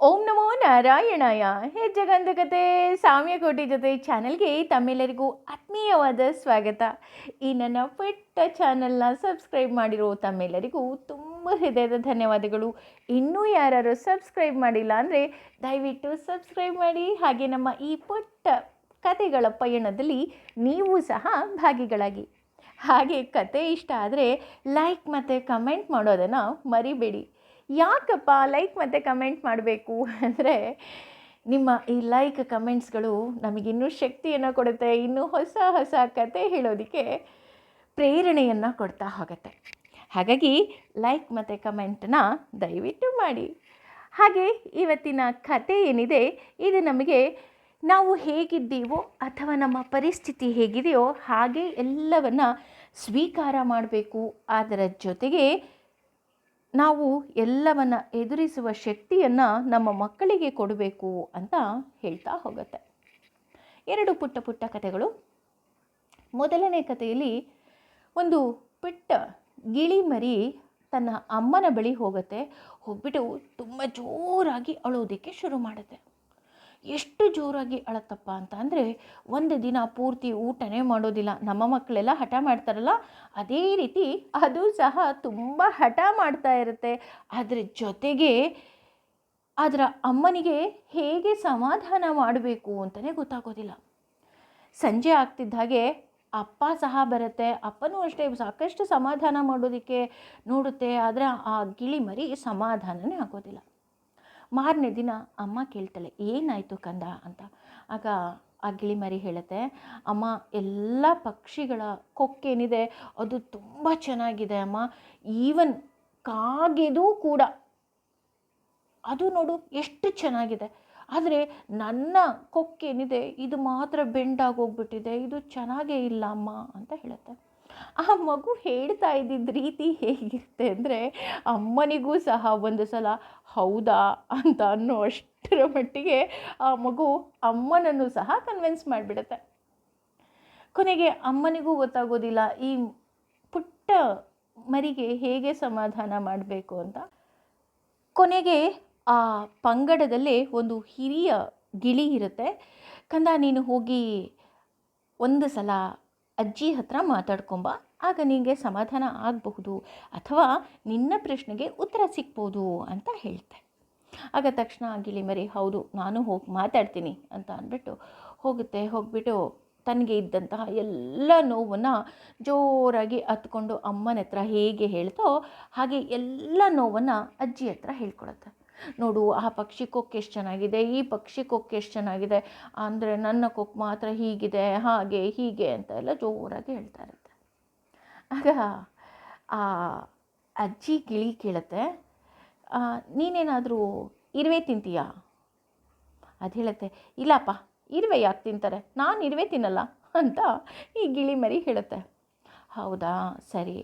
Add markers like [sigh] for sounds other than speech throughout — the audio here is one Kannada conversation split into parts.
ಓಂ ನಮೋ ನಾರಾಯಣಾಯ. ಹೆಜ್ಜಗಂಧ ಕತೆ ಸಾಮ್ಯಕೋಟಿ ಜೊತೆ ಚಾನಲ್ಗೆ ತಮ್ಮೆಲ್ಲರಿಗೂ ಆತ್ಮೀಯವಾದ ಸ್ವಾಗತ. ಈ ನನ್ನ ಪುಟ್ಟ ಚಾನೆಲ್ನ ಸಬ್ಸ್ಕ್ರೈಬ್ ಮಾಡಿರೋ ತಮ್ಮೆಲ್ಲರಿಗೂ ತುಂಬ ಹೃದಯದ ಧನ್ಯವಾದಗಳು. ಇನ್ನೂ ಯಾರು ಸಬ್ಸ್ಕ್ರೈಬ್ ಮಾಡಿಲ್ಲ ಅಂದರೆ ದಯವಿಟ್ಟು ಸಬ್ಸ್ಕ್ರೈಬ್ ಮಾಡಿ. ಹಾಗೆ ನಮ್ಮ ಈ ಪುಟ್ಟ ಕತೆಗಳ ಪಯಣದಲ್ಲಿ ನೀವು ಸಹ ಭಾಗಿಗಳಾಗಿ. ಹಾಗೆ ಕತೆ ಇಷ್ಟ ಆದರೆ ಲೈಕ್ ಮತ್ತು ಕಮೆಂಟ್ ಮಾಡೋದನ್ನು ಮರಿಬೇಡಿ. ಯಾಕಪ್ಪ ಲೈಕ್ ಮತ್ತು ಕಮೆಂಟ್ ಮಾಡಬೇಕು ಅಂದರೆ ನಿಮ್ಮ ಈ ಲೈಕ್ ಕಮೆಂಟ್ಸ್ಗಳು ನಮಗಿನ್ನೂ ಶಕ್ತಿಯನ್ನು ಕೊಡುತ್ತೆ, ಇನ್ನೂ ಹೊಸ ಹೊಸ ಕತೆ ಹೇಳೋದಕ್ಕೆ ಪ್ರೇರಣೆಯನ್ನು ಕೊಡ್ತಾ ಹೋಗುತ್ತೆ. ಹಾಗಾಗಿ ಲೈಕ್ ಮತ್ತು ಕಮೆಂಟನ್ನ ದಯವಿಟ್ಟು ಮಾಡಿ. ಹಾಗೆ ಇವತ್ತಿನ ಕತೆ ಏನಿದೆ, ಇದು ನಮಗೆ ನಾವು ಹೇಗಿದ್ದೀವೋ ಅಥವಾ ನಮ್ಮ ಪರಿಸ್ಥಿತಿ ಹೇಗಿದೆಯೋ ಹಾಗೆ ಎಲ್ಲವನ್ನು ಸ್ವೀಕಾರ ಮಾಡಬೇಕು. ಅದರ ಜೊತೆಗೆ ನಾವು ಎಲ್ಲವನ್ನ ಎದುರಿಸುವ ಶಕ್ತಿಯನ್ನು ನಮ್ಮ ಮಕ್ಕಳಿಗೆ ಕೊಡಬೇಕು ಅಂತ ಹೇಳ್ತಾ ಹೋಗುತ್ತೆ. ಎರಡು ಪುಟ್ಟ ಪುಟ್ಟ ಕಥೆಗಳು. ಮೊದಲನೇ ಕಥೆಯಲ್ಲಿ ಒಂದು ಪುಟ್ಟ ಗಿಳಿ ಮರಿ ತನ್ನ ಅಮ್ಮನ ಬಳಿ ಹೋಗುತ್ತೆ. ಹೋಗ್ಬಿಟ್ಟು ತುಂಬ ಜೋರಾಗಿ ಅಳೋದಕ್ಕೆ ಶುರು ಮಾಡುತ್ತೆ. ಎಷ್ಟು ಜೋರಾಗಿ ಅಳತ್ತಪ್ಪ ಅಂತ ಅಂದರೆ ಒಂದು ದಿನ ಪೂರ್ತಿ ಊಟನೇ ಮಾಡೋದಿಲ್ಲ. ನಮ್ಮ ಮಕ್ಕಳೆಲ್ಲ ಹಠ ಮಾಡ್ತಾರಲ್ಲ, ಅದೇ ರೀತಿ ಅದು ಸಹ ತುಂಬ ಹಠ ಮಾಡ್ತಾ ಇರುತ್ತೆ. ಅದರ ಜೊತೆಗೆ ಅದರ ಅಮ್ಮನಿಗೆ ಹೇಗೆ ಸಮಾಧಾನ ಮಾಡಬೇಕು ಅಂತಲೇ ಗೊತ್ತಾಗೋದಿಲ್ಲ. ಸಂಜೆ ಆಗ್ತಿದ್ದ ಹಾಗೆ ಅಪ್ಪ ಸಹ ಬರುತ್ತೆ, ಅಪ್ಪನೂ ಅಷ್ಟೇ ಸಾಕಷ್ಟು ಸಮಾಧಾನ ಮಾಡೋದಕ್ಕೆ ನೋಡುತ್ತೆ, ಆದರೆ ಆ ಗಿಳಿ ಮರಿ ಸಮಾಧಾನನೇ ಆಗೋದಿಲ್ಲ. ಮಾರನೇ ದಿನ ಅಮ್ಮ ಕೇಳ್ತಾಳೆ, ಏನಾಯಿತು ಕಂದ? ಅಂತ. ಆಗ ಆ ಗಿಳಿಮರಿ ಹೇಳುತ್ತೆ, ಅಮ್ಮ, ಎಲ್ಲ ಪಕ್ಷಿಗಳ ಕೊಕ್ಕೇನಿದೆ, ಅದು ತುಂಬ ಚೆನ್ನಾಗಿದೆ ಅಮ್ಮ. ಈವನ್ ಕಾಗೆದು ಕೂಡ ಅದು ನೋಡು ಎಷ್ಟು ಚೆನ್ನಾಗಿದೆ. ಆದರೆ ನನ್ನ ಕೊಕ್ಕೇನಿದೆ, ಇದು ಮಾತ್ರ ಬೆಂಡಾಗಿ ಹೋಗ್ಬಿಟ್ಟಿದೆ ಇದು ಚೆನ್ನಾಗೇ ಇಲ್ಲ ಅಮ್ಮ, ಅಂತ ಹೇಳುತ್ತೆ. ಆ ಮಗು ಹೇಳ್ತಾ ಇದ್ದಿದ್ದ ರೀತಿ ಹೇಗಿರುತ್ತೆ ಅಂದರೆ ಅಮ್ಮನಿಗೂ ಸಹ ಒಂದು ಸಲ ಹೌದಾ ಅಂತ ಅನ್ನೋ ಅಷ್ಟರ ಮಟ್ಟಿಗೆ ಆ ಮಗು ಅಮ್ಮನನ್ನು ಸಹ ಕನ್ವಿನ್ಸ್ ಮಾಡಿಬಿಡುತ್ತೆ. ಕೊನೆಗೆ ಅಮ್ಮನಿಗೂ ಗೊತ್ತಾಗೋದಿಲ್ಲ ಈ ಪುಟ್ಟ ಮರಿಗೆ ಹೇಗೆ ಸಮಾಧಾನ ಮಾಡಬೇಕು ಅಂತ. ಕೊನೆಗೆ ಆ ಪಂಗಡದಲ್ಲಿ ಒಂದು ಹಿರಿಯ ಗಿಳಿ ಇರುತ್ತೆ. ಕಂದ ನೀನು ಹೋಗಿ ಒಂದು ಸಲ ಅಜ್ಜಿ ಹತ್ರ ಮಾತಾಡ್ಕೊಂಬ, ಆಗ ನಿನಗೆ ಸಮಾಧಾನ ಆಗಬಹುದು ಅಥವಾ ನಿನ್ನ ಪ್ರಶ್ನೆಗೆ ಉತ್ತರ ಸಿಗ್ಬೋದು ಅಂತ ಹೇಳ್ತೆ. ಆಗ ತಕ್ಷಣ ಆಗಿಲಿ ಗಿಳಿಮರಿ ಹೌದು, ನಾನು ಹೋಗಿ ಮಾತಾಡ್ತೀನಿ ಅಂತ ಅಂದ್ಬಿಟ್ಟು ಹೋಗುತ್ತೆ. ಹೋಗ್ಬಿಟ್ಟು ತನಗೆ ಇದ್ದಂತಹ ಎಲ್ಲ ನೋವನ್ನು ಜೋರಾಗಿ ಹತ್ಕೊಂಡು ಅಮ್ಮನ ಹತ್ರ ಹೇಗೆ ಹೇಳ್ತೋ ಹಾಗೆ ಎಲ್ಲ ನೋವನ್ನು ಅಜ್ಜಿ ಹತ್ರ ಹೇಳ್ಕೊಳುತ್ತೆ ನೋಡು, ಆ ಪಕ್ಷಿ ಕೊಕ್ಕೆ ಎಷ್ಟು ಚೆನ್ನಾಗಿದೆ, ಈ ಪಕ್ಷಿ ಕೊಕ್ಕೆ ಎಷ್ಟು ಚೆನ್ನಾಗಿದೆ, ಅಂದರೆ ನನ್ನ ಕೊಕ್ ಮಾತ್ರ ಹೀಗಿದೆ, ಹಾಗೆ, ಹೀಗೆ ಅಂತ ಎಲ್ಲ ಜೋರಾಗಿ ಹೇಳ್ತಾ ಇರುತ್ತೆ. ಆಗ ಆ ಅಜ್ಜಿ ಗಿಳಿ ಕೇಳುತ್ತೆ ನೀನೇನಾದರೂ ಇರುವೆ ತಿಂತೀಯಾ? ಅದು ಹೇಳುತ್ತೆ, ಇಲ್ಲಪ್ಪ, ಇರುವೆ ಯಾಕೆ ತಿಂತಾರೆ? ನಾನು ಇರುವೆ ತಿನ್ನಲ್ಲ ಅಂತ ಈ ಗಿಳಿ ಮರಿ ಹೇಳುತ್ತೆ. ಹೌದಾ, ಸರಿ.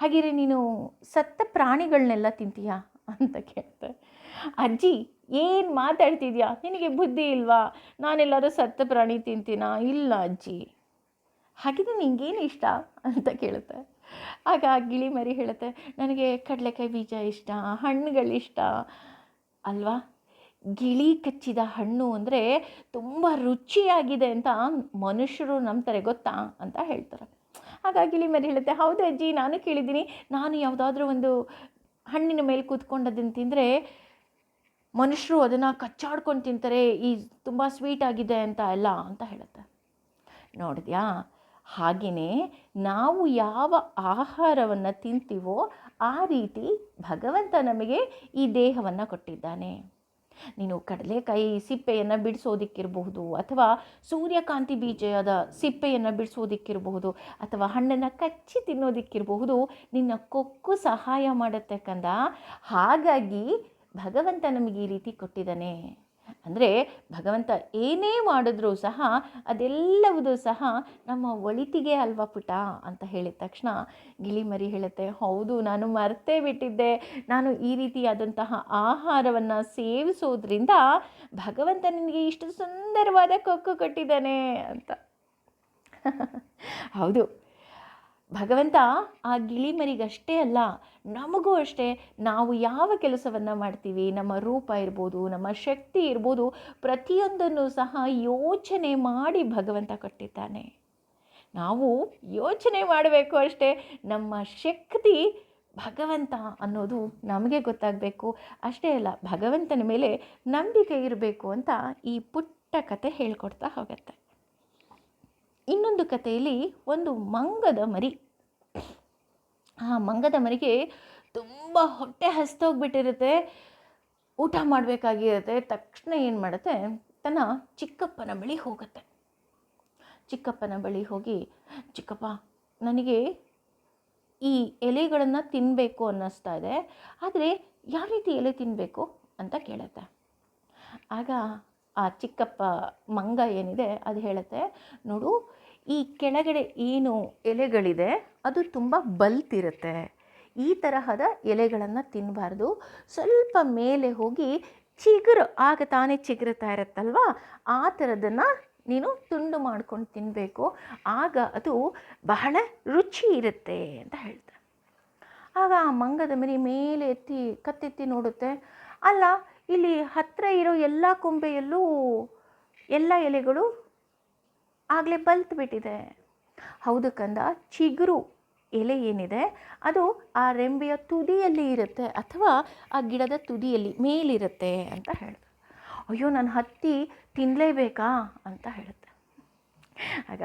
ಹಾಗಿದ್ರೆ ನೀನು ಸತ್ತ ಪ್ರಾಣಿಗಳನ್ನೆಲ್ಲ ತಿಂತೀಯಾ? ಅಂತ ಕೇಳ್ತೆ ಅಜ್ಜಿ, ಏನು ಮಾತಾಡ್ತಿದ್ಯಾ? ನಿನಗೆ ಬುದ್ಧಿ ಇಲ್ವಾ? ನಾನೆಲ್ಲಾದರೂ ಸತ್ತ ಪ್ರಾಣಿ ತಿಂತೀನಾ? ಇಲ್ಲ ಅಜ್ಜಿ. ಹಾಗಿದ್ರೆ ನಿಂಗೇನು ಇಷ್ಟ? ಅಂತ ಕೇಳುತ್ತೆ. ಆಗ ಗಿಳಿ ಮರಿ ಹೇಳುತ್ತೆ, ನನಗೆ ಕಡಲೆಕಾಯಿ ಬೀಜ ಇಷ್ಟ ಹಣ್ಣುಗಳಿಷ್ಟ ಅಲ್ವಾ? ಗಿಳಿ ಕಚ್ಚಿದ ಹಣ್ಣು ಅಂದರೆ ತುಂಬ ರುಚಿಯಾಗಿದೆ ಅಂತ ಮನುಷ್ಯರು ನಂಬ್ತಾರೆ, ಗೊತ್ತಾ? ಅಂತ ಹೇಳ್ತಾರೆ. ಆಗ ಗಿಳಿ ಮರಿ ಹೇಳುತ್ತೆ, ಹೌದು ಅಜ್ಜಿ, ನಾನು ಕೇಳಿದ್ದೀನಿ. ನಾನು ಯಾವುದಾದ್ರೂ ಒಂದು ಹಣ್ಣಿನ ಮೇಲೆ ಕೂತ್ಕೊಂಡು ಅದನ್ನು ತಿಂದರೆ ಮನುಷ್ಯರು ಅದನ್ನು ಕಚ್ಚಾಡ್ಕೊಂಡು ತಿಂತಾರೆ, ಈ ತುಂಬ ಸ್ವೀಟ್ ಆಗಿದೆ ಅಂತ ಎಲ್ಲ ಅಂತ ಹೇಳುತ್ತೆ. ನೋಡಿದ್ಯಾ? ಹಾಗೆಯೇ ನಾವು ಯಾವ ಆಹಾರವನ್ನು ತಿಂತೀವೋ ಆ ರೀತಿ ಭಗವಂತ ನಮಗೆ ಈ ದೇಹವನ್ನು ಕೊಟ್ಟಿದ್ದಾನೆ. ನೀನು ಕಡಲೆಕಾಯಿ ಸಿಪ್ಪೆಯನ್ನು ಬಿಡಿಸೋದಿಕ್ಕಿರಬಹುದು, ಅಥವಾ ಸೂರ್ಯಕಾಂತಿ ಬೀಜದ ಸಿಪ್ಪೆಯನ್ನು ಬಿಡಿಸೋದಿಕ್ಕಿರಬಹುದು, ಅಥವಾ ಹಣ್ಣನ್ನು ಕಚ್ಚಿ ತಿನ್ನೋದಿಕ್ಕಿರಬಹುದು, ನಿನ್ನ ಕೊಕ್ಕು ಸಹಾಯ ಮಾಡುತ್ತೆ ಕಂದ? ಹಾಗಾಗಿ ಭಗವಂತ ನಮಗೆ ಈ ರೀತಿ ಕೊಟ್ಟಿದ್ದಾನೆ. ಅಂದರೆ ಭಗವಂತ ಏನೇ ಮಾಡಿದ್ರೂ ಸಹ ಅದೆಲ್ಲವುದೂ ಸಹ ನಮ್ಮ ಒಳಿತಿಗೆ ಅಲ್ವಾ ಪುಟ ಅಂತ ಹೇಳಿದ ತಕ್ಷಣ ಗಿಳಿಮರಿ ಹೇಳುತ್ತೆ, ಹೌದು, ನಾನು ಮರ್ತೇ ಬಿಟ್ಟಿದ್ದೆ. ನಾನು ಈ ರೀತಿಯಾದಂತಹ ಆಹಾರವನ್ನು ಸೇವಿಸೋದ್ರಿಂದ ಭಗವಂತ ನಿನಗೆ ಇಷ್ಟು ಸುಂದರವಾದ ಕೊಕ್ಕು ಕೊಟ್ಟಿದ್ದಾನೆ ಅಂತ. [laughs] ಹೌದು. ಭಗವಂತ ಆ ಗಿಳಿಮರಿಗಷ್ಟೇ ಅಲ್ಲ, ನಮಗೂ ಅಷ್ಟೇ, ನಾವು ಯಾವ ಕೆಲಸವನ್ನು ಮಾಡ್ತೀವಿ, ನಮ್ಮ ರೂಪ ಇರ್ಬೋದು, ನಮ್ಮ ಶಕ್ತಿ ಇರ್ಬೋದು, ಪ್ರತಿಯೊಂದನ್ನು ಸಹ ಯೋಚನೆ ಮಾಡಿ ಭಗವಂತ ಕೊಟ್ಟಿದ್ದಾನೆ. ನಾವು ಯೋಚನೆ ಮಾಡಬೇಕು ಅಷ್ಟೇ, ನಮ್ಮ ಶಕ್ತಿ ಭಗವಂತ ಅನ್ನೋದು ನಮಗೆ ಗೊತ್ತಾಗಬೇಕು. ಅಷ್ಟೇ ಅಲ್ಲ, ಭಗವಂತನ ಮೇಲೆ ನಂಬಿಕೆ ಇರಬೇಕು ಅಂತ ಈ ಪುಟ್ಟ ಕತೆ ಹೇಳ್ಕೊಡ್ತಾ ಹೋಗುತ್ತೆ. ಇನ್ನೊಂದು ಕಥೆಯಲ್ಲಿ ಒಂದು ಮಂಗದ ಮರಿ. ಆ ಮಂಗದ ಮರಿಗೆ ತುಂಬ ಹೊಟ್ಟೆ ಹಸ್ತೋಗ್ಬಿಟ್ಟಿರುತ್ತೆ. ಊಟ ಮಾಡಬೇಕಾಗಿರುತ್ತೆ. ತಕ್ಷಣ ಏನು ಮಾಡುತ್ತೆ? ತನ್ನ ಚಿಕ್ಕಪ್ಪನ ಬಳಿ ಹೋಗುತ್ತೆ. ಚಿಕ್ಕಪ್ಪನ ಬಳಿ ಹೋಗಿ, ಚಿಕ್ಕಪ್ಪ, ನನಗೆ ಈ ಎಲೆಗಳನ್ನು ತಿನ್ನಬೇಕು ಅನ್ನಿಸ್ತಾ ಇದೆ. ಆದರೆ ಯಾವ ರೀತಿ ಎಲೆ ತಿನ್ನಬೇಕು ಅಂತ ಕೇಳುತ್ತೆ. ಆಗ ಆ ಚಿಕ್ಕಪ್ಪ ಮಂಗ ಏನಿದೆ ಅದು ಹೇಳುತ್ತೆ, ನೋಡು, ಈ ಕೆಳಗಡೆ ಏನು ಎಲೆಗಳಿದೆ, ಅದು ತುಂಬ ಬಲ್ತಿರುತ್ತೆ ಈ ತರಹದ ಎಲೆಗಳನ್ನು ತಿನ್ನಬಾರ್ದು ಸ್ವಲ್ಪ ಮೇಲೆ ಹೋಗಿ ಚಿಗುರು, ಆಗ ತಾನೇ ಚಿಗುರುತ್ತಾ ಇರುತ್ತಲ್ವಾ? ಆ ಥರದನ್ನು ನೀನು ತುಂಡು ಮಾಡ್ಕೊಂಡು ತಿನ್ನಬೇಕು ಆಗ ಅದು ಬಹಳ ರುಚಿ ಇರುತ್ತೆ, ಅಂತ ಹೇಳ್ತಾರೆ ಆಗ ಆ ಮಂಗದ ಮರಿ ಮೇಲೆ ಎತ್ತಿ ಕತ್ತೆತ್ತಿ ನೋಡುತ್ತೆ. ಅಲ್ಲ ಇಲ್ಲಿ ಹತ್ತಿರ ಇರೋ ಎಲ್ಲ ಕೊಂಬೆಯಲ್ಲೂ ಎಲ್ಲ ಎಲೆಗಳು ಆಗಲೇ ಬಲ್ತು ಬಿಟ್ಟಿದೆ ಹೌದು ಕಂದ, ಚಿಗುರು ಎಲೆ ಏನಿದೆ, ಅದು ಆ ರೆಂಬೆಯ ತುದಿಯಲ್ಲಿ ಇರುತ್ತೆ ಅಥವಾ ಆ ಗಿಡದ ತುದಿಯಲ್ಲಿ ಮೇಲಿರುತ್ತೆ ಅಂತ ಹೇಳಿದೆ ಅಯ್ಯೋ, ನಾನು ಹತ್ತಿ ತಿನ್ನಲೇಬೇಕಾ ಅಂತ ಹೇಳುತ್ತೆ ಆಗ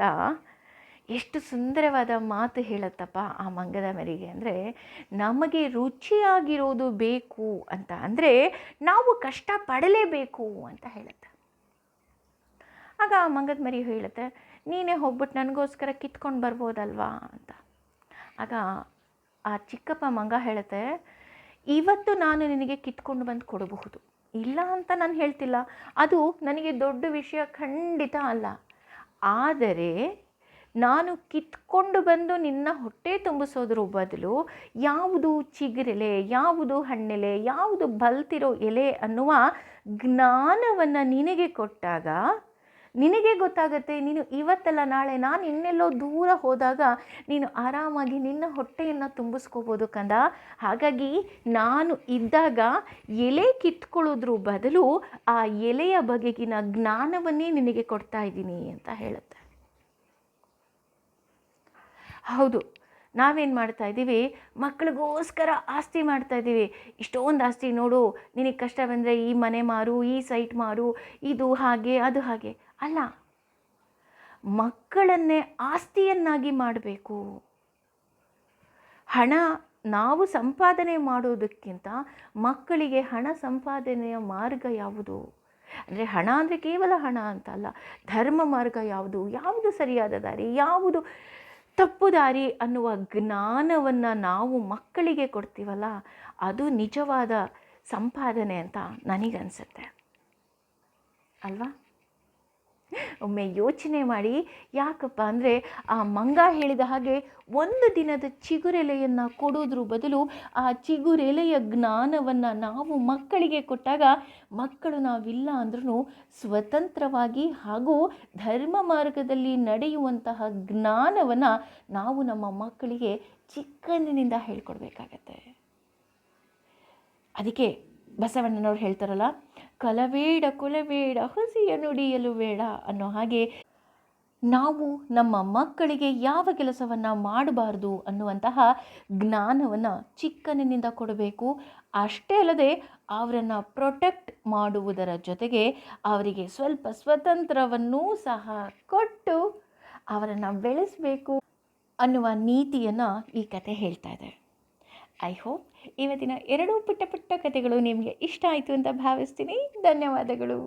ಎಷ್ಟು ಸುಂದರವಾದ ಮಾತು ಹೇಳುತ್ತಪ್ಪ ಆ ಮಂಗದ ಮರಿಗೆ ಅಂದರೆ, ನಮಗೆ ರುಚಿಯಾಗಿರೋದು ಬೇಕು ಅಂತ ಅಂದರೆ, ನಾವು ಕಷ್ಟ ಪಡಲೇಬೇಕು ಅಂತ ಹೇಳುತ್ತೆ. ಆಗ ಆ ಮಂಗದ ಮರಿ ಹೇಳುತ್ತೆ, ನೀನೇ ಹೋಗ್ಬಿಟ್ಟು ನನಗೋಸ್ಕರ ಕಿತ್ಕೊಂಡು ಬರ್ಬೋದಲ್ವಾ ಅಂತ. ಆಗ ಆ ಚಿಕ್ಕಪ್ಪ ಮಂಗ ಹೇಳುತ್ತೆ, ಇವತ್ತು ನಾನು ನಿನಗೆ ಕಿತ್ಕೊಂಡು ಬಂದು ಕೊಡಬಹುದು. ಇಲ್ಲ ಅಂತ ನಾನು ಹೇಳ್ತಿಲ್ಲ. ಅದು ನನಗೆ ದೊಡ್ಡ ವಿಷಯ ಖಂಡಿತ ಅಲ್ಲ. ಆದರೆ ನಾನು ಕಿತ್ಕೊಂಡು ಬಂದು ನಿನ್ನ ಹೊಟ್ಟೆ ತುಂಬಿಸೋದ್ರ ಬದಲು ಯಾವುದು ಚಿಗುರೆಲೆ, ಯಾವುದು ಹಣ್ಣೆಲೆ, ಯಾವುದು ಬಲ್ತಿರೋ ಎಲೆ ಅನ್ನುವ ಜ್ಞಾನವನ್ನು ನಿನಗೆ ಕೊಟ್ಟಾಗ ನಿನಗೆ ಗೊತ್ತಾಗುತ್ತೆ, ನೀನು ಇವತ್ತಲ್ಲ, ನಾಳೆ ನಾನು ಇನ್ನೆಲ್ಲೋ ದೂರ ಹೋದಾಗ ನೀನು ಆರಾಮಾಗಿ ನಿನ್ನ ಹೊಟ್ಟೆಯನ್ನು ತುಂಬಿಸ್ಕೋಬೋದು ಕಂದ. ಹಾಗಾಗಿ ನಾನು ಇದ್ದಾಗ ಎಲೆ ಕಿತ್ಕೊಳ್ಳೋದ್ರ ಬದಲು ಆ ಎಲೆಯ ಬಗೆಗಿನ ಜ್ಞಾನವನ್ನೇ ನಿನಗೆ ಕೊಡ್ತಾ ಇದ್ದೀನಿ ಅಂತ ಹೇಳುತ್ತೆ. ಹೌದು. ನಾವೇನು ಮಾಡ್ತಾ ಇದ್ದೀವಿ? ಮಕ್ಕಳಿಗೋಸ್ಕರ ಆಸ್ತಿ ಮಾಡ್ತಾ ಇದ್ದೀವಿ. ಇಷ್ಟೊಂದು ಆಸ್ತಿ ನೋಡು, ನಿನಗೆ ಕಷ್ಟ ಬಂದರೆ ಈ ಮನೆ ಮಾರು, ಈ ಸೈಟ್ ಮಾರು, ಇದು ಹಾಗೆ, ಅದು ಹಾಗೆ. ಅಲ್ಲ, ಮಕ್ಕಳನ್ನೇ ಆಸ್ತಿಯನ್ನಾಗಿ ಮಾಡಬೇಕು. ಹಣ ನಾವು ಸಂಪಾದನೆ ಮಾಡೋದಕ್ಕಿಂತ ಮಕ್ಕಳಿಗೆ ಹಣ ಸಂಪಾದನೆಯ ಮಾರ್ಗ ಯಾವುದು? ಅಂದರೆ ಹಣ ಅಂದರೆ ಕೇವಲ ಹಣ ಅಂತ ಅಲ್ಲ, ಧರ್ಮ ಮಾರ್ಗ ಯಾವುದು? ಯಾವುದು ಸರಿಯಾದ ದಾರಿ? ಯಾವುದು ತಪ್ಪು ದಾರಿ ಅನ್ನುವ ಜ್ಞಾನವನ್ನು ನಾವು ಮಕ್ಕಳಿಗೆ ಕೊಡ್ತೀವಲ್ಲ ಅದು ನಿಜವಾದ ಸಂಪಾದನೆ ಅಂತ ನನಗನ್ಸುತ್ತೆ. ಅಲ್ವಾ? ಒಮ್ಮೆ ಯೋಚನೆ ಮಾಡಿ, ಯಾಕಪ್ಪ ಅಂದರೆ ಆ ಮಂಗ ಹೇಳಿದ ಹಾಗೆ ಒಂದು ದಿನದ ಚಿಗುರೆಲೆಯನ್ನು ಕೊಡೋದ್ರ ಬದಲು ಆ ಚಿಗುರೆಲೆಯ ಜ್ಞಾನವನ್ನು ನಾವು ಮಕ್ಕಳಿಗೆ ಕೊಟ್ಟಾಗ ಮಕ್ಕಳು ನಾವಿಲ್ಲ ಅಂದ್ರೂ ಸ್ವತಂತ್ರವಾಗಿ ಹಾಗೂ ಧರ್ಮ ಮಾರ್ಗದಲ್ಲಿ ನಡೆಯುವಂತಹ ಜ್ಞಾನವನ್ನು ನಾವು ನಮ್ಮ ಮಕ್ಕಳಿಗೆ ಚಿಕ್ಕಂದಿನಿಂದ ಹೇಳ್ಕೊಡ್ಬೇಕಾಗತ್ತೆ. ಅದಕ್ಕೆ ಬಸವಣ್ಣನವ್ರು ಹೇಳ್ತಾರಲ್ಲ ಕಲಬೇಡ, ಕುಲಬೇಡ, ಹುಸಿಯ ನುಡಿಯಲು ಬೇಡ ಅನ್ನೋ ಹಾಗೆ ನಾವು ನಮ್ಮ ಮಕ್ಕಳಿಗೆ ಯಾವ ಕೆಲಸವನ್ನು ಮಾಡಬಾರ್ದು ಅನ್ನುವಂತಹ ಜ್ಞಾನವನ್ನು ಚಿಕ್ಕನಿಂದ ಕೊಡಬೇಕು. ಅಷ್ಟೇ ಅಲ್ಲದೆ ಅವರನ್ನು ಪ್ರೊಟೆಕ್ಟ್ ಮಾಡುವುದರ ಜೊತೆಗೆ ಅವರಿಗೆ ಸ್ವಲ್ಪ ಸ್ವತಂತ್ರವನ್ನೂ ಸಹ ಕೊಟ್ಟು ಅವರನ್ನು ಬೆಳೆಸಬೇಕು ಅನ್ನುವ ನೀತಿಯನ್ನು ಈ ಕತೆ ಹೇಳ್ತಾ ಇದೆ. ಐ ಹೋಪ್ ಇವತ್ತಿನ ಎರಡೂ ಪುಟ್ಟ ಪುಟ್ಟ ಕಥೆಗಳು ನಿಮಗೆ ಇಷ್ಟ ಆಯಿತು ಅಂತ ಭಾವಿಸ್ತೀನಿ. ಧನ್ಯವಾದಗಳು.